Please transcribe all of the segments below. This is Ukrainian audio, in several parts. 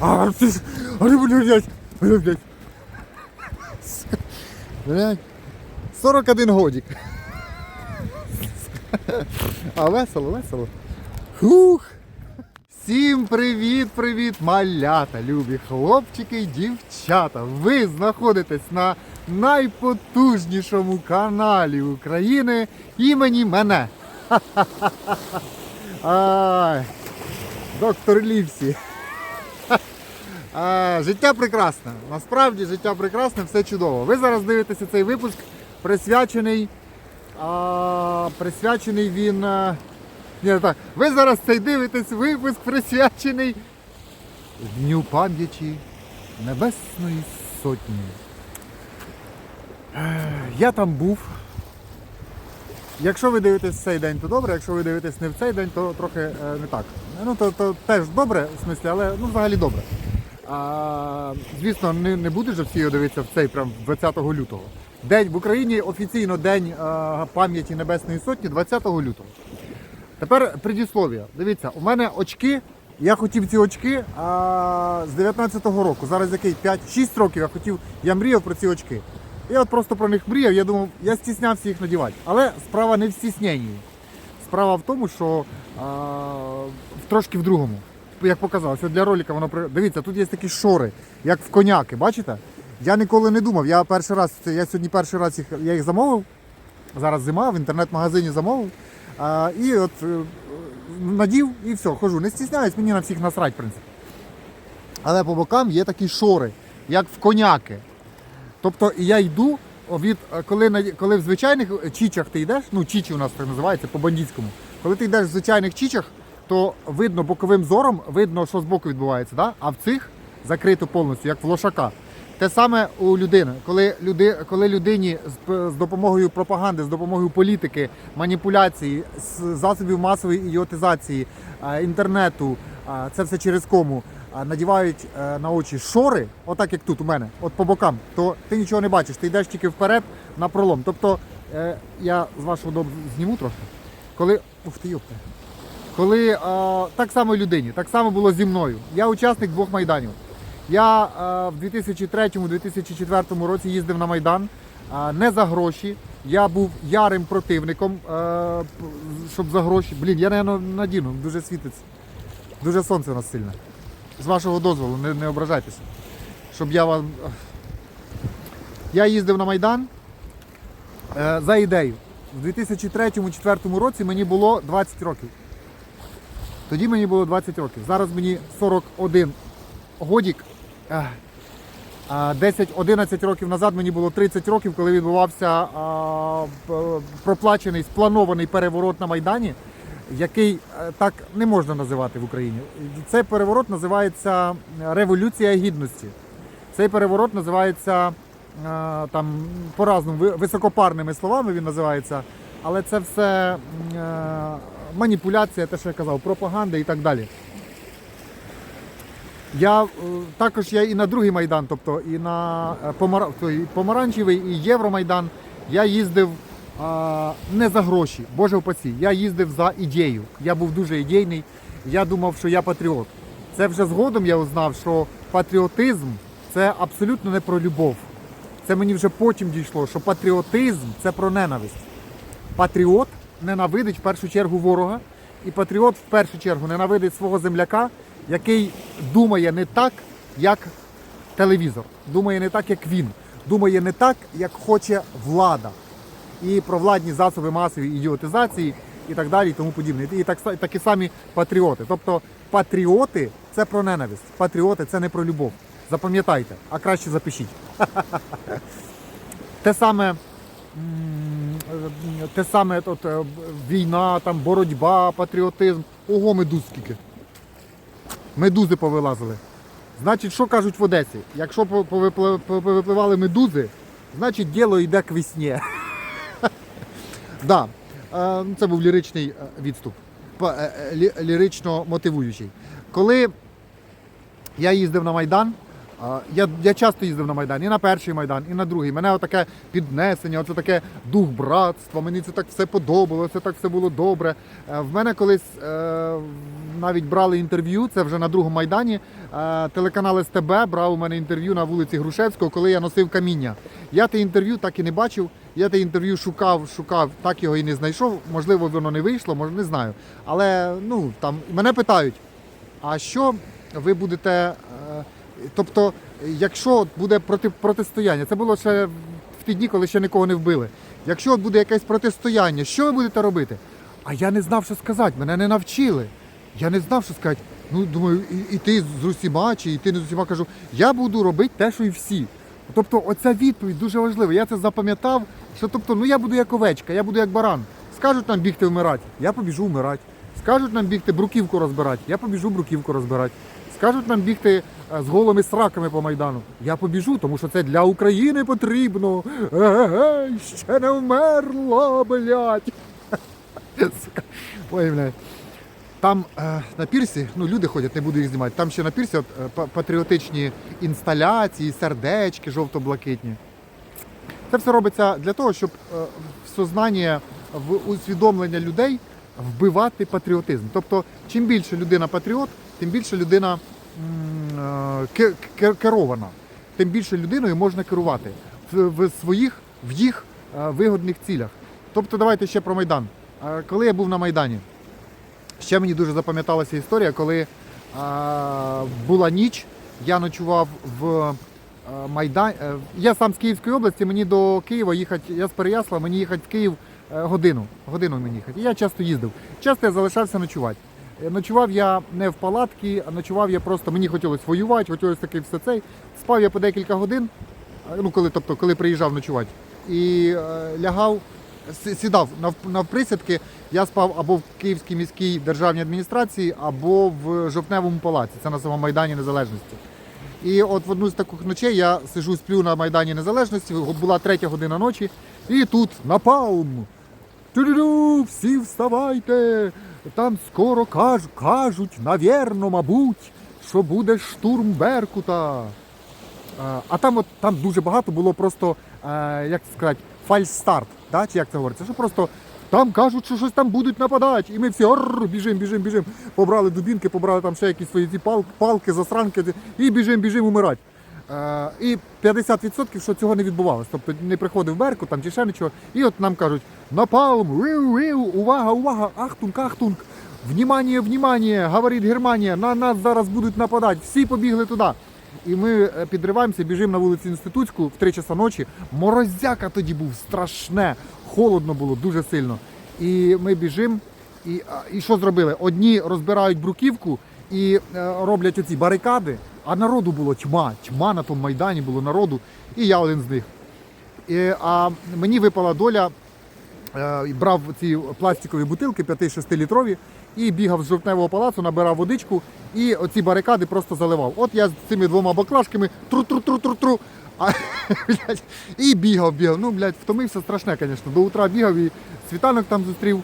А, ти ж- блядь, блядь, блядь. Блядь. 41 годик. А весело, весело. Хух. Всім привіт, привіт, малята, любі хлопчики і дівчата. Ви знаходитесь на найпотужнішому каналі України імені мене. Ай, доктор Лівсі. Життя прекрасне. Насправді життя прекрасне, все чудово. Ви зараз дивитеся цей випуск, присвячений. А, присвячений він. Ні, так. Ви зараз цей дивитесь випуск, присвячений Дню пам'яті Небесної Сотні. Е, Я там був. Якщо ви дивитесь цей день, то добре, якщо ви дивитесь не в цей день, то трохи е, не так. Ну, то, то теж добре, в смислі, але ну, взагалі добре. А, звісно, не, не будуть же всі його дивитися в цей прям 20 лютого. День в Україні офіційно День е, пам'яті Небесної Сотні 20 лютого. Тепер предіслов'я. Дивіться, у мене очки. Я хотів ці очки а, з 19-го року. Зараз який 5-6 років я хотів, я мріяв про ці очки. Я от просто про них мріяв, я думав, я стіснявся їх надівати. Але справа не в стісненні. Справа в тому, що а, трошки в другому. Як показалось, для ролика воно Дивіться, тут є такі шори, як в коняки, бачите? Я ніколи не думав. Я перший раз, я сьогодні перший раз їх, я їх замовив. Зараз зима, в інтернет-магазині замовив. А, і от е, надів і все, хожу. Не стісняюсь, мені на всіх насрать, в принципі. Але по бокам є такі шори, як в коняки. Тобто я йду від е, коли коли в звичайних чічах ти йдеш, ну чічі у нас так називається по бандитському. Коли ти йдеш в звичайних чічах, то видно боковим зором, видно, що збоку відбувається, да? а в цих закрито повністю, як в лошака. Те саме у людини, коли, люди, коли людині з, з допомогою пропаганди, з допомогою політики, маніпуляції, з засобів масової ідіотизації, інтернету, це все через кому, надівають е, на очі шори, отак як тут у мене, от по бокам, то ти нічого не бачиш, ти йдеш тільки вперед на пролом. Тобто е, я з вашого дому зніму трошки, коли. Ух ти йопта. Коли е, так само людині, так само було зі мною. Я учасник двох майданів. Я е, в 2003-2004 році їздив на Майдан е, не за гроші. Я був ярим противником, е, щоб за гроші. Блін, я не надіну, дуже світиться. Дуже сонце у нас сильне. З вашого дозволу, не, не ображайтеся. Щоб я вам. Я їздив на Майдан е, за ідею. В 2003-2004 році мені було 20 років. Тоді мені було 20 років. Зараз мені 41 годік. 10-11 років назад мені було 30 років, коли відбувався проплачений, спланований переворот на Майдані, який е, так не можна називати в Україні. Цей переворот називається Революція Гідності. Цей переворот називається е, там по-разному, високопарними словами він називається, але це все е, маніпуляція, те, що я казав, пропаганда і так далі. Я е, також я і на другий майдан, тобто і на е, помара... той помаранчевий, і Євромайдан. Я їздив а, не за гроші, Боже впаці. Я їздив за ідею. Я був дуже ідейний. Я думав, що я патріот. Це вже згодом я узнав, що патріотизм це абсолютно не про любов. Це мені вже потім дійшло, що патріотизм це про ненависть. Патріот ненавидить в першу чергу ворога, і патріот в першу чергу ненавидить свого земляка, який думає не так, як телевізор, думає не так, як він, думає не так, як хоче влада. І про владні засоби масової ідіотизації і так далі, і тому подібне. І так, такі самі патріоти. Тобто патріоти це про ненависть, патріоти це не про любов. Запам'ятайте, а краще запишіть. Те саме, те саме от, е, війна, там, боротьба, патріотизм. Ого, медуз скільки. Медузи повилазили. Значить, що кажуть в Одесі? Якщо повипливали медузи, значить діло йде к весні. Да. Е, ну, Це був ліричний е, відступ, лірично мотивуючий. Коли я їздив на Майдан, Я, я часто їздив на Майдан, і на перший Майдан, і на другий. Мене отаке піднесення, оце таке дух братства. Мені це так все подобалося, так все було добре. Е, В мене колись е, навіть брали інтерв'ю, це вже на другому майдані. Е, Телеканал СТБ брав у мене інтерв'ю на вулиці Грушевського, коли я носив каміння. Я те інтерв'ю так і не бачив. Я те інтерв'ю шукав, шукав, так його і не знайшов. Можливо, воно не вийшло, може не знаю. Але ну там мене питають. А що ви будете. Тобто, якщо буде проти, протистояння, це було ще в ті дні, коли ще нікого не вбили. Якщо буде якесь протистояння, що ви будете робити? А я не знав, що сказати, мене не навчили. Я не знав, що сказати. Ну, думаю, і, і ти з усіма, чи і ти не з усіма кажу, я буду робити те, що і всі. Тобто, оця відповідь дуже важлива. Я це запам'ятав, що тобто, ну я буду як овечка, я буду як баран. Скажуть нам бігти вмирати, я побіжу вмирати. Скажуть нам бігти бруківку розбирати, я побіжу бруківку розбирати. Скажуть нам бігти з голими сраками по майдану. Я побіжу, тому що це для України потрібно. Егегей, ще не вмерла, блядь. Ой, блядь. Там е, на пірсі, ну люди ходять, не буду їх знімати. Там ще на пірсі от, е, патріотичні інсталяції, сердечки жовто-блакитні. Це все робиться для того, щоб е, в сознання, в усвідомлення людей вбивати патріотизм. Тобто, чим більше людина патріот, тим більше людина е, керована, тим більше людиною можна керувати в, своїх, в їх е, вигодних цілях. Тобто, давайте ще про Майдан. Е, Коли я був на Майдані, ще мені дуже запам'яталася історія, коли е, була ніч, я ночував в Майдані. Я сам з Київської області, мені до Києва їхати, я з Переясла, мені їхати в Київ е, годину. Годину мені їхати. Я часто їздив. Часто я залишався ночувати. Е, Ночував я не в палатці, а ночував я просто, мені хотілося воювати, хотілося таки все цей. Спав я по декілька годин, ну коли, тобто, коли приїжджав ночувати. І е, лягав, сі- сідав нав, навприсядки, я спав або в Київській міській державній адміністрації, або в Жовтневому палаці, це на самому Майдані Незалежності. І от в одну з таких ночей я сижу, сплю на Майдані Незалежності, була третя година ночі, і тут напалм. Тю-ду-ду, всі вставайте. Там скоро каж, кажуть, навірно, мабуть, що буде штурм Беркута. А, А там от там дуже багато було просто, е, як це сказати, фальстарт, да? чи як це говориться? Що просто там кажуть, що щось там будуть нападати. І ми всі орр, біжим, біжим, біжим. Побрали дубінки, побрали там ще якісь свої ці пал, палки, засранки і біжим, біжим умирати. Е, і 50% що цього не відбувалося. Тобто не приходив Берку там чи ще нічого. І от нам кажуть: напалм, виу, виу, увага, увага, ахтунг, ахтунг. Внимание, внимание, говорить Германія, на нас зараз будуть нападати. Всі побігли туди. І ми е, підриваємося, біжимо на вулицю Інститутську в 3 часа ночі. Морозяка тоді був страшне, холодно було дуже сильно. І ми біжимо. І, і що зробили? Одні розбирають бруківку і е, роблять оці барикади, а народу було тьма. Тьма на тому майдані було народу, і я один з них. І, а мені випала доля е, брав ці пластикові бутилки 5-6 літрові і бігав з жовтневого палацу, набирав водичку і оці барикади просто заливав. От я з цими двома баклажками тру-тру-тру-тру-тру. А, блядь, і бігав, бігав. Ну, блядь, втомився страшне, звісно. До утра бігав і світанок там зустрів,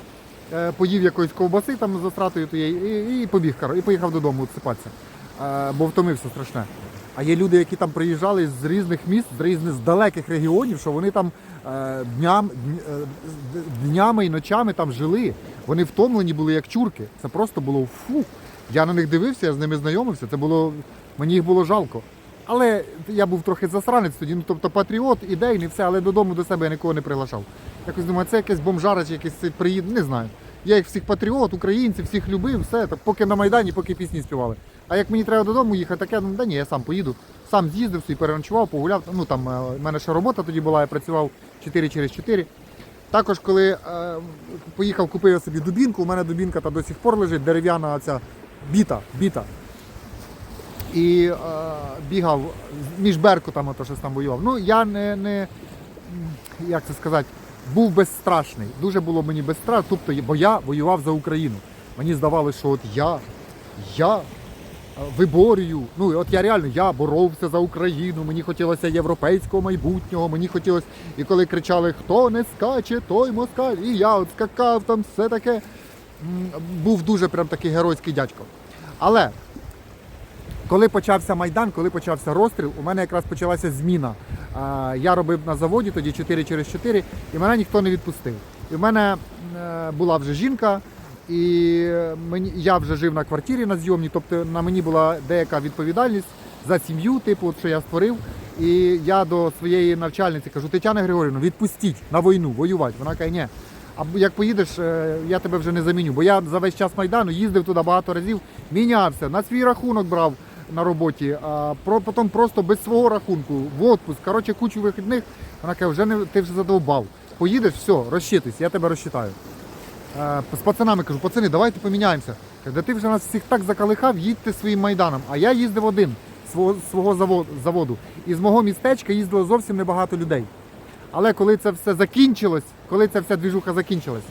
е, поїв якоїсь ковбаси там за стратою тієї, і, і побіг, і поїхав додому відсипатися. Е, бо втомився страшне. А є люди, які там приїжджали з різних міст, з різних з далеких регіонів, що вони там е, дням, дн- е, днями і ночами там жили. Вони втомлені були як чурки. Це просто було фу. Я на них дивився, я з ними знайомився. Це було мені їх було жалко. Але я був трохи засранець тоді, ну тобто патріот, ідейний, все, але додому до себе я нікого не приглашав. Якось думаю, це якесь бомжара чи якийсь приїд, не знаю. Я їх всіх патріот, українців, всіх любив, все, так поки на Майдані, поки пісні співали. А як мені треба додому їхати, так я ну да ні, я сам поїду. Сам з'їздив, собі переночував, погуляв. Ну там е, в мене ще робота тоді була, я працював 4 через 4. Також, коли е, поїхав, купив собі дубінку, у мене дубінка та до сих пор лежить, дерев'яна ця біта, біта. І е, бігав між Беркутами, то щось там воював. Ну, я не, не як це сказати, був безстрашний. Дуже було мені безстрашно, тобто, бо я воював за Україну. Мені здавалося, що от я, я виборюю. Ну, от я реально я боровся за Україну, мені хотілося європейського майбутнього, мені хотілося, і коли кричали, хто не скаче, той москаль, і я от скакав там, все таке. Був дуже прям такий геройський дядько. Але коли почався Майдан, коли почався розстріл, у мене якраз почалася зміна. Я робив на заводі тоді 4 через 4, і мене ніхто не відпустив. І в мене е, була вже жінка, і мені, я вже жив на квартирі на зйомній, тобто на мені була деяка відповідальність за сім'ю, типу, що я створив. І я до своєї навчальниці кажу, Тетяна Григорівна, відпустіть на війну, воювати. Вона каже, ні. А як поїдеш, е, я тебе вже не заміню. Бо я за весь час Майдану їздив туди багато разів, мінявся, на свій рахунок брав на роботі, а потім просто без свого рахунку, в отпуск, коротше, кучу вихідних. Вона каже, вже не, ти вже задовбав. Поїдеш, все, розчитуйся, я тебе розчитаю. Е, З пацанами кажу, пацани, давайте поміняємося. Каже, ти вже нас всіх так закалихав, їдьте своїм майданом. А я їздив один свого, свого заводу. І з мого містечка їздило зовсім небагато людей. Але коли це все закінчилось, коли ця вся двіжуха закінчилась,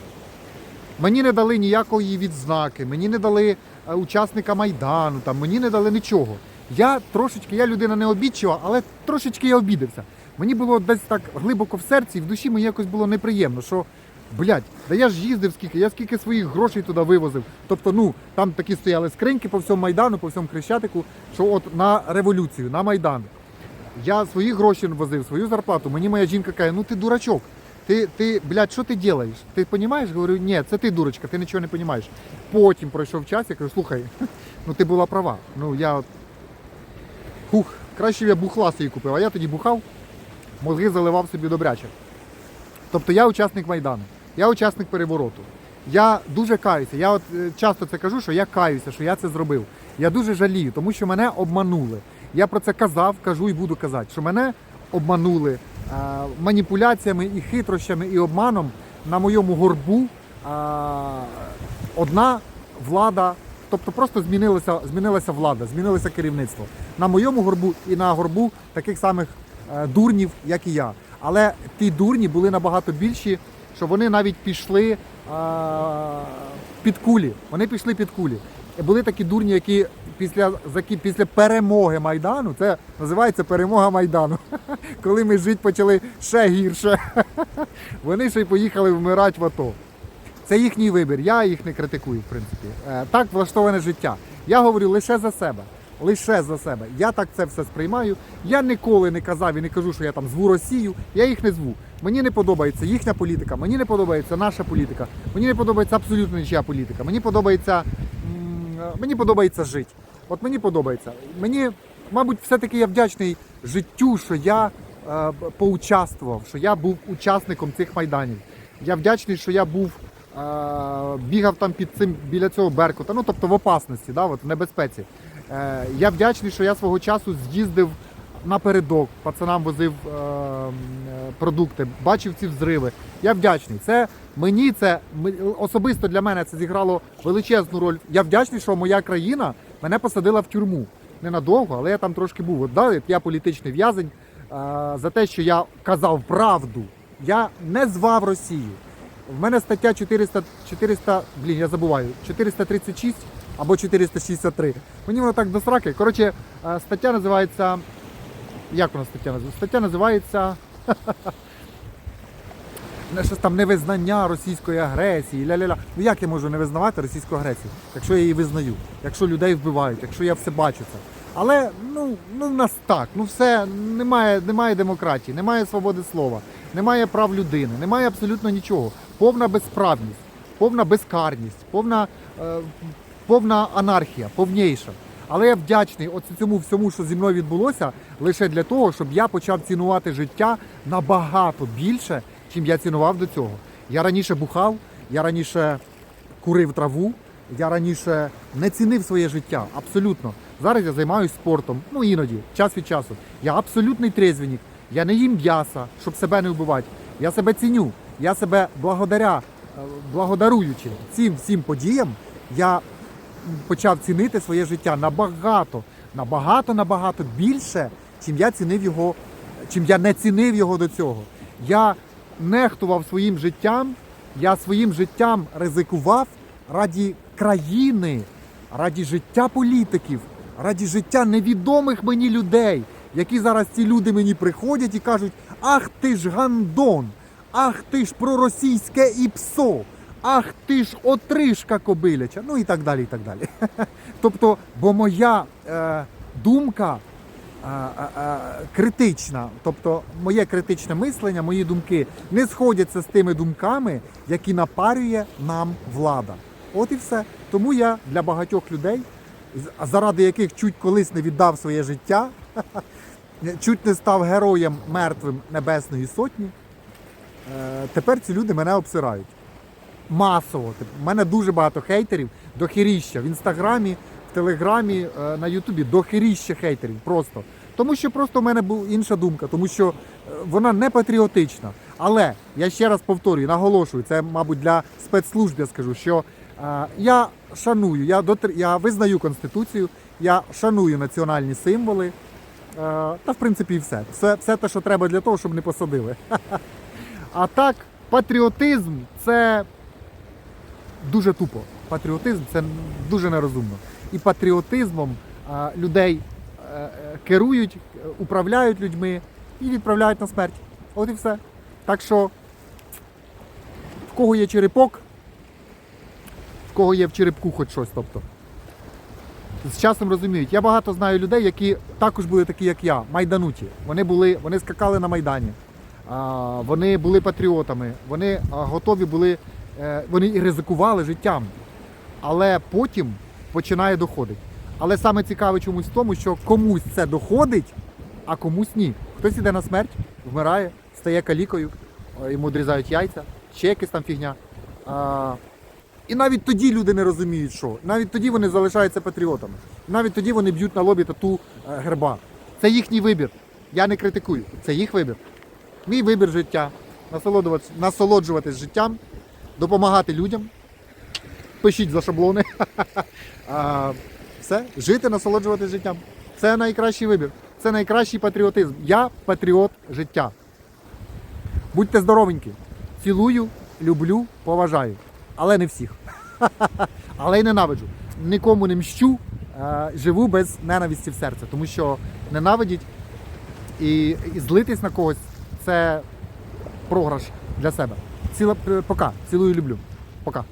мені не дали ніякої відзнаки, мені не дали е, учасника Майдану, там, мені не дали нічого. Я трошечки, я людина не обідчива, але трошечки я обідався. Мені було десь так глибоко в серці, і в душі мені якось було неприємно, що, блядь, да я ж їздив скільки, я скільки своїх грошей туди вивозив. Тобто, ну, там такі стояли скриньки по всьому Майдану, по всьому Хрещатику, що от на революцію, на Майдан. Я свої гроші возив, свою зарплату. Мені моя жінка каже, ну ти дурачок. Ти, ти, блядь, що ти робиш? Ти розумієш? Говорю, ні, це ти дурочка, ти нічого не розумієш. Потім пройшов час, я кажу, слухай, ну ти була права. Ну я. Хух, краще б я бухла собі купив, а я тоді бухав, мозги заливав собі добряче. Тобто я учасник Майдану, я учасник перевороту. Я дуже каюся. Я от е, часто це кажу, що я каюся, що я це зробив. Я дуже жалію, тому що мене обманули. Я про це казав, кажу і буду казати, що мене обманули е, маніпуляціями і хитрощами і обманом на моєму горбу е, одна влада. Тобто просто змінилася, змінилася влада, змінилося керівництво. На моєму горбу і на горбу таких самих дурнів, як і я. Але ті дурні були набагато більші, що вони навіть пішли е, під кулі. Вони пішли під кулі. Були такі дурні, які після, після перемоги Майдану, це називається перемога Майдану. Коли ми жити почали ще гірше, вони ще й поїхали вмирати в АТО. Це їхній вибір. Я їх не критикую, в принципі. Е, Так влаштоване життя. Я говорю лише за себе. Лише за себе. Я так це все сприймаю. Я ніколи не казав і не кажу, що я там зву Росію. Я їх не зву. Мені не подобається їхня політика, мені не подобається наша політика, мені не подобається абсолютно нічия політика. Мені подобається, е, мені подобається жити. От мені подобається. Мені, мабуть, все-таки я вдячний життю, що я е, поучаствував, що я був учасником цих майданів. Я вдячний, що я був е, бігав там під цим біля цього Беркута, ну тобто в опасності, да, от, в небезпеці. Е, я вдячний, що я свого часу з'їздив напередок, пацанам возив е, е, продукти, бачив ці взриви. Я вдячний. Це мені це особисто для мене це зіграло величезну роль. Я вдячний, що моя країна мене посадила в тюрму. Ненадовго, але я там трошки був. От, да, я політичний в'язень за те, що я казав правду. Я не звав Росію. В мене стаття 400, 400, блін, я забуваю, 436 або 463. Мені воно так до сраки. Коротше, е, стаття називається. Як вона стаття називається? Стаття називається. Щось там невизнання російської агресії. Ля-ля-ля. Ну як я можу не визнавати російську агресію, якщо я її визнаю, якщо людей вбивають, якщо я все бачу це. Але ну, ну в нас так, ну все, немає, немає демократії, немає свободи слова, немає прав людини, немає абсолютно нічого. Повна безправність, повна безкарність, повна, е, повна анархія, повніша. Але я вдячний от цьому всьому, що зі мною відбулося, лише для того, щоб я почав цінувати життя набагато більше, чим я цінував до цього. Я раніше бухав, я раніше курив траву, я раніше не цінив своє життя. Абсолютно. Зараз я займаюся спортом, ну іноді, час від часу. Я абсолютний трезвенник. Я не їм м'яса, щоб себе не вбивати. Я себе ціню. Я себе благодаря, е, благодаруючи цим всім подіям, я почав цінити своє життя набагато, набагато, набагато більше, чим я цінив його, чим я не цінив його до цього. Я нехтував своїм життям, я своїм життям ризикував раді країни, раді життя політиків, раді життя невідомих мені людей, які зараз ці люди мені приходять і кажуть: Ах ти ж гандон! Ах ти ж проросійське іпсо! Ах ти ж отришка кобиляча! Ну і так далі. і так далі. Тобто, бо моя е, думка е, е, е, критична, тобто моє критичне мислення, мої думки не сходяться з тими думками, які напарює нам влада. От і все. Тому я для багатьох людей, заради яких чуть колись не віддав своє життя, чуть не став героєм мертвим Небесної Сотні. е, Тепер ці люди мене обсирають. Масово. У мене дуже багато хейтерів до хіріща. В інстаграмі, в телеграмі, е, на Ютубі до хіріща хейтерів. Просто. Тому що просто в мене була інша думка, тому що е, вона не патріотична. Але я ще раз повторюю, наголошую, це, мабуть, для спецслужб я скажу, що е, я шаную, я, дотр... я визнаю Конституцію, я шаную національні символи. Е, та в принципі все. все. Все те, що треба для того, щоб не посадили. А так, патріотизм це дуже тупо. Патріотизм це дуже нерозумно. І патріотизмом людей е, керують, управляють людьми і відправляють на смерть. От і все. Так що, в кого є черепок, в кого є в черепку хоч щось. тобто. З часом розуміють. Я багато знаю людей, які також були такі, як я, майдануті. Вони були, вони скакали на Майдані. Вони були патріотами, вони готові були, вони і ризикували життям. Але потім починає доходити. Але саме цікаве чомусь в тому, що комусь це доходить, а комусь ні. Хтось іде на смерть, вмирає, стає калікою, е, йому відрізають яйця, ще якась там фігня. А, і навіть тоді люди не розуміють, що. Навіть тоді вони залишаються патріотами. Навіть тоді вони б'ють на лобі тату е, герба. Це їхній вибір. Я не критикую. Це їх вибір. Мій вибір життя. Насолоджуватись життям, допомагати людям. Пишіть за шаблони. А, все, жити, насолоджуватись життям. Це найкращий вибір. Це найкращий патріотизм. Я патріот життя. Будьте здоровенькі. Цілую, люблю, поважаю. Але не всіх. Але й ненавиджу. Нікому не мщу, живу без ненависті в серці, тому що ненавидіть і, і злитись на когось це програш для себе. Ціла, пока. Цілую, люблю. Пока.